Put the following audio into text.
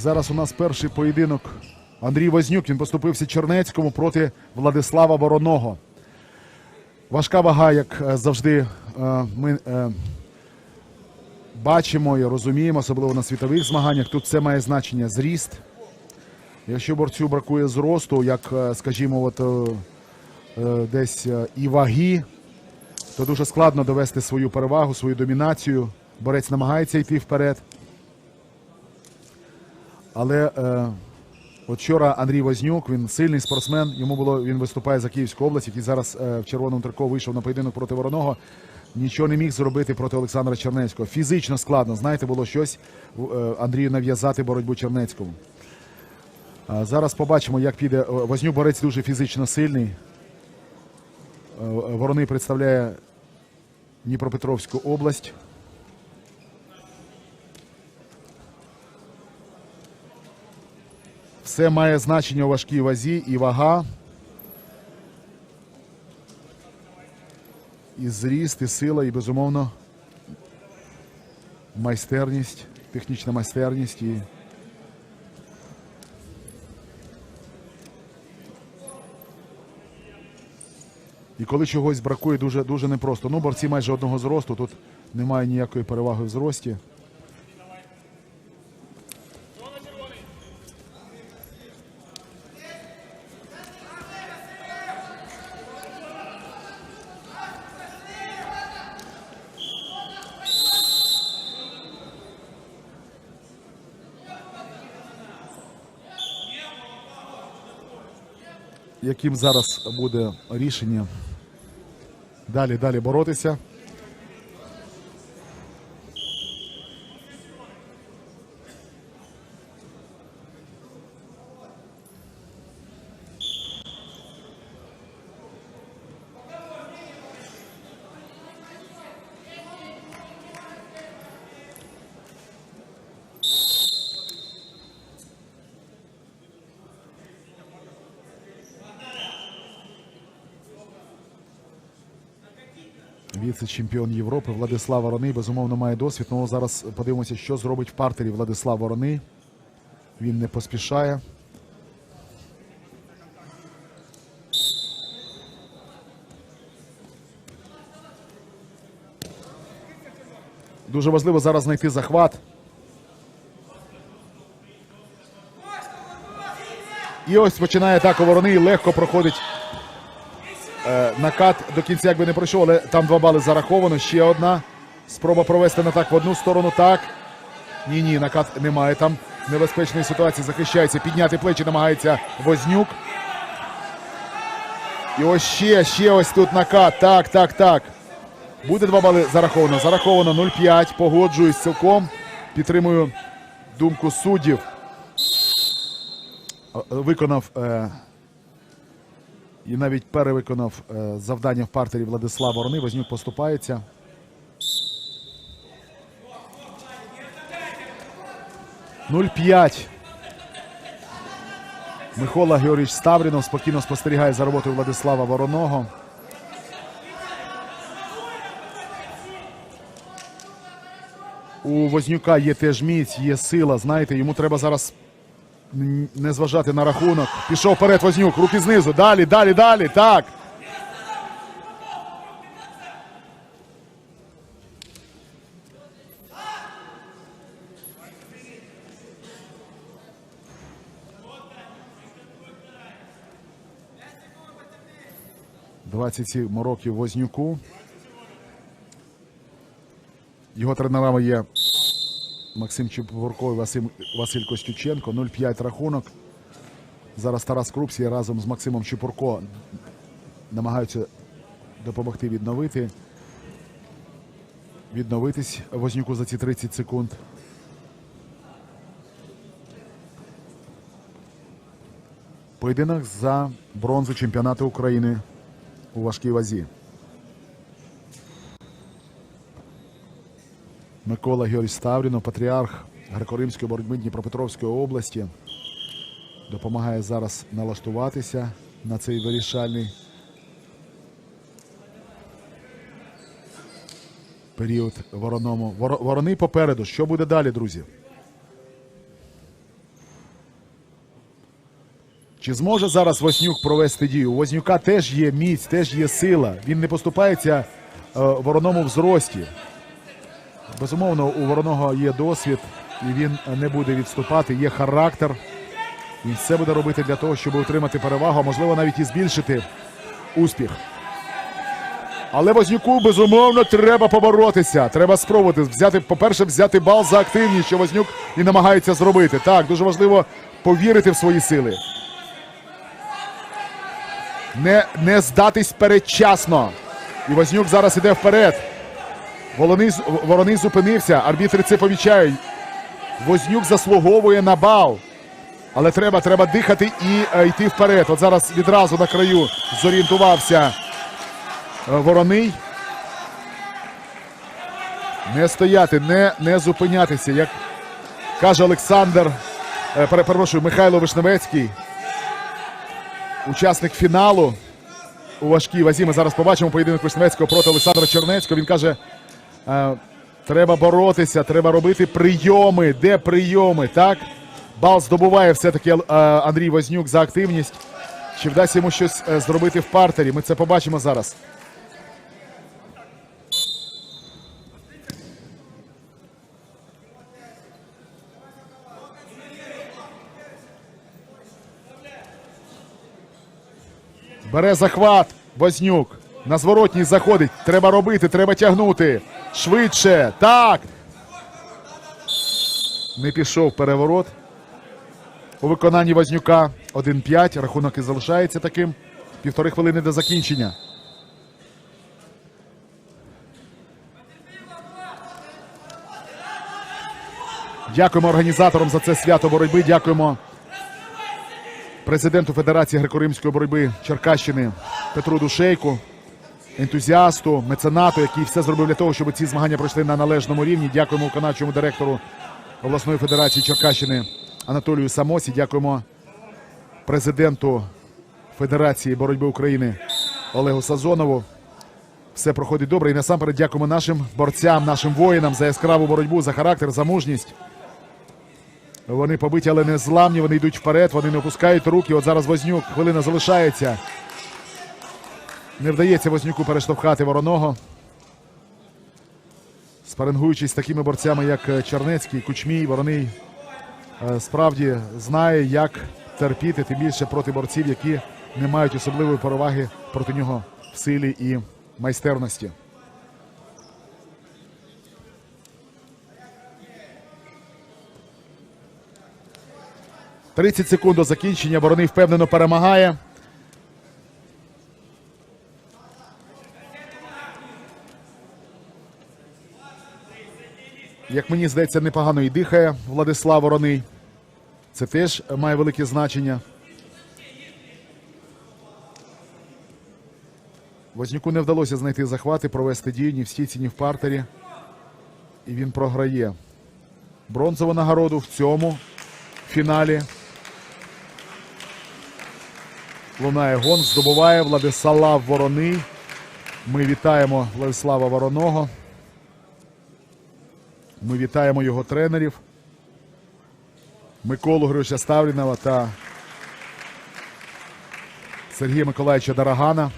зараз у нас перший поєдинок. Андрій Вознюк. Він поступився Чернецькому проти Владислава Вороного. Важка вага, як е, завжди, е, ми е, бачимо і розуміємо, особливо на світових змаганнях. Тут це має значення зріст. Якщо борцю бракує зросту, як, скажімо, от, десь і ваги, то дуже складно довести свою перевагу, свою домінацію. Борець намагається йти вперед. Але е, от вчора Андрій Вознюк, він сильний спортсмен. Йому було він виступає за Київську область, який зараз е, в червоному трико вийшов на поєдинок проти Вороного. Нічого не міг зробити проти Олександра Чернецького. Фізично складно. Знаєте, було щось е, Андрію нав'язати боротьбу Чернецькому. А Зараз побачимо, як піде. Вознюк борець дуже фізично сильний. Е, Вороний представляє Дніпропетровську область. Все має значення у важкій вазі і вага. І зріст, і сила, і безумовно майстерність, технічна майстерність і. І коли чогось бракує, дуже, дуже непросто. Ну, борці майже одного зросту, тут немає ніякої переваги в зрості. Яким зараз буде рішення далі, далі боротися. Віце-чемпіон Європи Владислав Вороний безумовно має досвід. Ну зараз подивимося, що зробить в партері Владислав Вороний. Він не поспішає. Дуже важливо зараз знайти захват. І ось починає атаку Вороний. Легко проходить накат до кінця якби не пройшов, але там два бали зараховано. Ще одна. Спроба провести на так в одну сторону. Так. Ні, ні, накат немає. Там небезпечної ситуації захищається. Підняти плечі намагається Вознюк. І ось ще, ще ось тут накат. Так, так, так. Буде два бали зараховано. Зараховано 0,5. Погоджуюсь цілком. Підтримую думку суддів. Е, Виконав. Е, і навіть перевиконав е, завдання в партері Владислав Ворони. Вознюк поступається. Нуль п'ять. Микола Георгійович Ставрінов спокійно спостерігає за роботою Владислава Вороного. У Вознюка є теж міць, є сила. Знаєте, йому треба зараз не зважати на рахунок. Пішов вперед Вознюк, руки знизу. Далі, далі, далі. Так. Двадцять сім років Вознюку. Його тренерами є Максим Чепурко і Василь, Василь Костюченко. 0-5 рахунок. Зараз Тарас Крупсій разом з Максимом Чепурко намагаються допомогти відновити. Відновитись Вознюку за ці 30 секунд. Поєдинок за бронзу чемпіонату України у важкій вазі. Микола Георгій Ставрінов, патріарх греко-римської боротьби Дніпропетровської області, допомагає зараз налаштуватися на цей вирішальний період вороному. Воро- Ворони попереду. Що буде далі, друзі? Чи зможе зараз Воснюк провести дію? У Вознюка теж є міць, теж є сила. Він не поступається е, вороному в зрості. Безумовно, у вороного є досвід, і він не буде відступати. Є характер. Він все буде робити для того, щоб отримати перевагу, а можливо навіть і збільшити успіх. Але Вознюку, безумовно, треба поборотися. Треба спробувати взяти, по-перше, взяти бал за активність, що Вознюк і намагається зробити. Так, дуже важливо повірити в свої сили. Не, не здатись передчасно. І Вознюк зараз іде вперед. Вороний, з- Вороний зупинився. Арбітри це помічають. Вознюк заслуговує на бал. Але треба, треба дихати і е, йти вперед. От зараз відразу на краю зорієнтувався е, Вороний. Не стояти, не, не зупинятися. Як каже Олександр, е, перепрошую, Михайло Вишневецький, учасник фіналу у важкій вазі. Ми зараз побачимо поєдинок Вишневецького проти Олександра Чернецького. Він каже: треба боротися, треба робити прийоми. Де прийоми? Так? Бал здобуває все-таки е, Андрій Вознюк за активність. Чи вдасться йому щось е, зробити в партері? Ми це побачимо зараз. Бере захват. Вознюк. На зворотній заходить. Треба робити, треба тягнути. Швидше. Так. Не пішов переворот. У виконанні Вознюка 1-5. Рахунок і залишається таким. Півтори хвилини до закінчення. Дякуємо організаторам за це свято боротьби. Дякуємо президенту Федерації греко-римської боротьби Черкащини Петру Душейку, ентузіасту, меценату, який все зробив для того, щоб ці змагання пройшли на належному рівні. Дякуємо виконавчому директору обласної федерації Черкащини Анатолію Самосі. Дякуємо президенту Федерації боротьби України Олегу Сазонову. Все проходить добре. І насамперед дякуємо нашим борцям, нашим воїнам за яскраву боротьбу, за характер, за мужність. Вони побиті, але не зламні. Вони йдуть вперед, вони не опускають руки. От зараз Вознюк. Хвилина залишається. Не вдається Вознюку перештовхати вороного. Спарингуючись такими борцями, як е, Чернецький, Кучмій, Вороний е, справді знає, як терпіти, тим більше проти борців, які не мають особливої переваги проти нього в силі і майстерності. Тридцять секунд до закінчення. Вороний впевнено перемагає. Як мені здається, непогано і дихає Владислав Вороний. Це теж має велике значення. Вознюку не вдалося знайти захвати, провести дію ні в стійці, ні в партері. І він програє. Бронзову нагороду в цьому фіналі. Лунає гонг, здобуває Владислав Вороний. Ми вітаємо Владислава Вороного. Ми вітаємо його тренерів Миколу Григоровича Ставлінова та Сергія Миколаївича Дарагана.